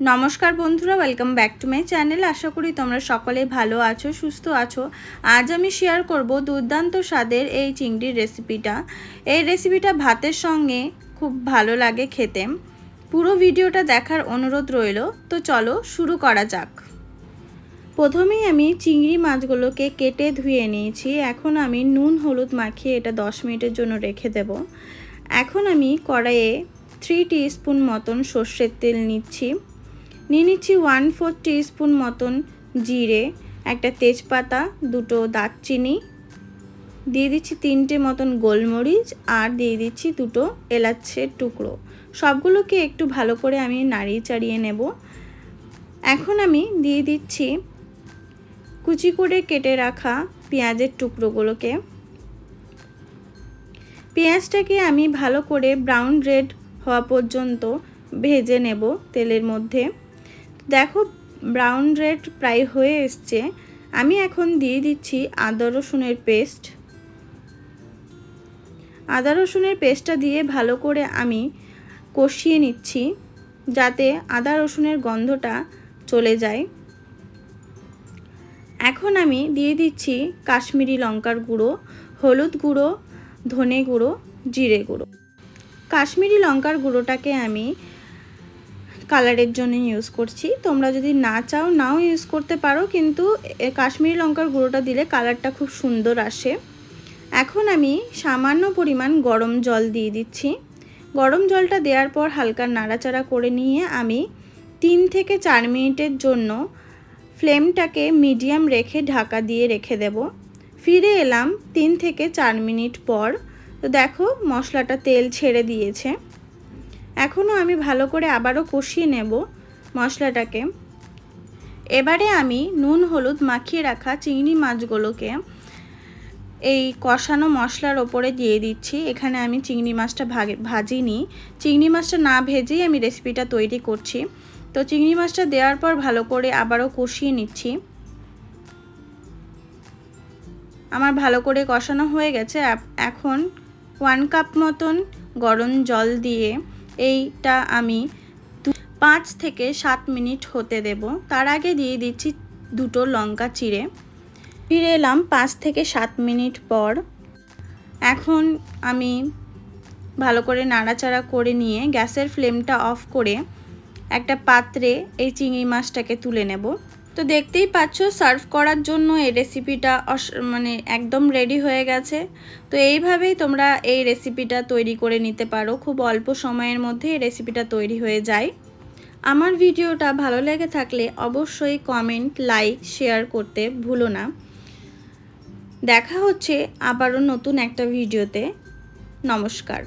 নমস্কার বন্ধুরা welcome back to my channel আশা করি তোমরা সকলে ভালো আছো, সুস্থ আছো। আজ আমি শেয়ার করব দুর্দান্ত স্বাদের এই চিংড়ির রেসিপিটা এই রেসিপিটা ভাতের সঙ্গে খুব ভালো লাগে খেতে। পুরো ভিডিওটা দেখার অনুরোধ রইল, তো চলো শুরু করা যাক। প্রথমেই আমি চিংড়ি মাছগুলোকে কেটে ধুয়ে নিয়েছি। এখন আমি নুন, হলুদ মাখিয়ে এটা দশ মিনিটের জন্য রেখে দেব। এখন আমি কড়াইয়ে থ্রি স্পুন মতন সর্ষের তেল নিচ্ছি। নিয়ে নিচ্ছি ওয়ান ফোর স্পুন মতন জিরে, একটা তেজপাতা, দুটো দারচিনি, দিয়ে দিচ্ছি তিনটে মতন গোলমরিচ আর দিয়ে দিচ্ছি দুটো এলাচের টুকরো। সবগুলোকে একটু ভালো করে আমি নাড়িয়ে চাড়িয়ে নেব। এখন আমি দিয়ে দিচ্ছি কুচি করে কেটে রাখা পেঁয়াজের টুকরোগুলোকে। পেঁয়াজটাকে আমি ভালো করে ব্রাউন রেড হওয়া পর্যন্ত ভেজে নেব তেলের মধ্যে। দেখো ব্রাউন রেড প্রায় হয়ে এসছে। আমি এখন দিয়ে দিচ্ছি আদা, রসুনের পেস্ট আদা, রসুনের পেস্টটা দিয়ে ভালো করে আমি কষিয়ে নিচ্ছি, যাতে আদা, রসুনের গন্ধটা চলে যায়। এখন আমি দিয়ে দিচ্ছি কাশ্মীরি লঙ্কার গুঁড়ো, হলুদ গুঁড়ো, ধনে গুঁড়ো, জিরে গুঁড়ো। কাশ্মীরি লঙ্কার গুঁড়োটাকে আমি কালারের জন্য ইউজ করছি। তোমরা যদি না চাও, নাও ইউজ করতে পারো, কিন্তু কাশ্মীরি লঙ্কার গুঁড়োটা দিলে কালারটা খুব সুন্দর আসে। এখন আমি সামান্য পরিমাণ গরম জল দিয়ে দিচ্ছি। গরম জলটা দেওয়ার পর হালকা নাড়াচাড়া করে নিয়ে আমি তিন থেকে চার মিনিটের জন্য ফ্লেমটাকে মিডিয়াম রেখে ঢাকা দিয়ে রেখে দেব। ফিরে এলাম তিন থেকে চার মিনিট পর। তো দেখো, মশলাটা তেল ছেড়ে দিয়েছে। এখনও আমি ভালো করে আবারও কষিয়ে নেব মশলাটাকে। এবারে আমি নুন, হলুদ মাখিয়ে রাখা চিংড়ি মাছগুলোকে এই কষানো মশলার ওপরে দিয়ে দিচ্ছি। এখানে আমি চিংড়ি মাছটা ভাজিনি। চিংড়ি মাছটা না ভেজেই আমি রেসিপিটা তৈরি করছি। তো চিংড়ি মাছটা দেওয়ার পর ভালো করে আবারও কষিয়ে নিচ্ছি। আমার ভালো করে কষানো হয়ে গেছে। এখন ওয়ান কাপ মতন গরম জল দিয়ে এইটা আমি পাঁচ থেকে সাত মিনিট হতে দেব। তার আগে দিয়ে দিচ্ছি দুটো লঙ্কা চিড়ে। ফিরে এলাম পাঁচ থেকে সাত মিনিট পর। এখন আমি ভালো করে নাড়াচাড়া করে নিয়ে গ্যাসের ফ্লেমটা অফ করে একটা পাত্রে এই চিংড়ি মাছটাকে তুলে নেব। তো দেখতেই পাচ্ছ, সার্ভ করার জন্য এই রেসিপিটা মানে একদম রেডি হয়ে গেছে। তো এইভাবেই তোমরা এই রেসিপিটা তৈরি করে নিতে পারো। খুব অল্প সময়ের মধ্যে এই রেসিপিটা তৈরি হয়ে যায়। আমার ভিডিওটা ভালো লেগে থাকলে অবশ্যই কমেন্ট লাইক শেয়ার করতে ভুলো না। দেখা হচ্ছে আবারও নতুন একটা ভিডিওতে। নমস্কার।